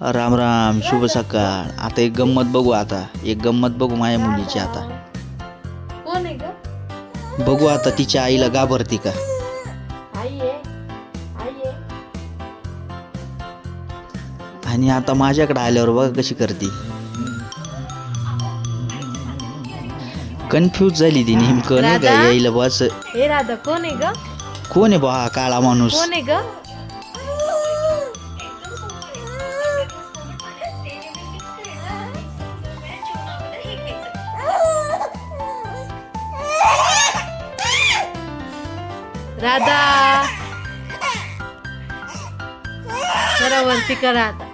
राम राम शुभ सकाळ. आता एक गंमत बघू आता. एक गंमत बघू माझ्या मुलीची आता. कोण आहे ग? बघू आता तिच्या आईला घाबरते का? आणि आता माझ्याकडे आल्यावर बघा कशी करते. कन्फ्यूज झाली ती नेमकं. नाही का? यायला बस. हे राधा कोण आहे ग? कोण आहे बा काळा माणूस? कोण आहे राधा. करा वरती करा आता.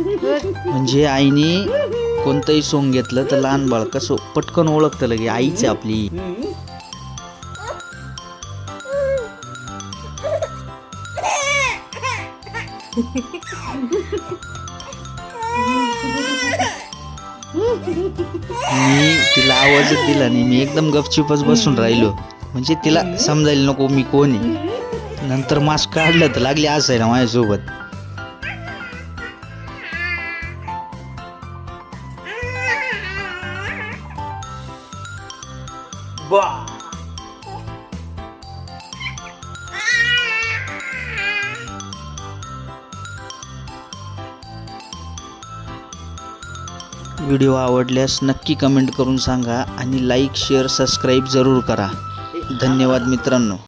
म्हणजे आईने कोणतंही सोंग घेतलं तर लहान बाळ कसं पटकन ओळखतं लगे आईच आहे आपली. मी तिला आवाजच दिला नाही मी एकदम गपचिपच बसून राहिलो. म्हणजे तिला समजायला नको मी कोण आहे? नंतर मास्क काढलं तर लागली असायला माझ्यासोबत. व्हिडिओ आवडल्यास नक्की कमेंट करून सांगा आणि लाईक शेअर सबस्क्राईब जरूर करा. धन्यवाद मित्रांनो.